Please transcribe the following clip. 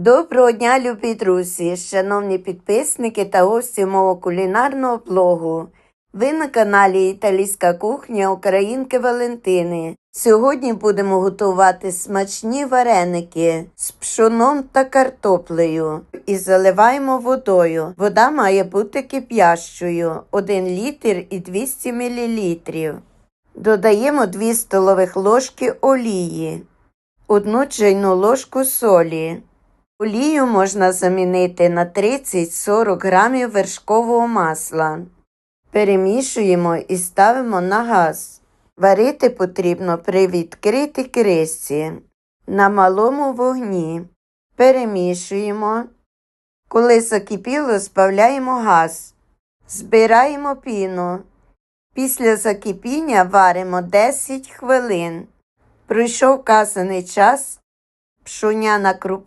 Доброго дня, любі друзі, шановні підписники та гості мого кулінарного блогу. Ви на каналі Італійська кухня Українки Валентини. Сьогодні будемо готувати смачні вареники з пшоном та картоплею і заливаємо водою. Вода має бути кип'ящою 1 літр і 200 мл. Додаємо 2 столових ложки олії, 1 чайну ложку солі. Олію можна замінити на 30-40 грамів вершкового масла. Перемішуємо і ставимо на газ. Варити потрібно при відкритій кришці на малому вогні. Перемішуємо. Коли закипіло, збавляємо газ. Збираємо піну. Після закипіння варимо 10 хвилин. Пройшов вказаний час, пшоняна крупа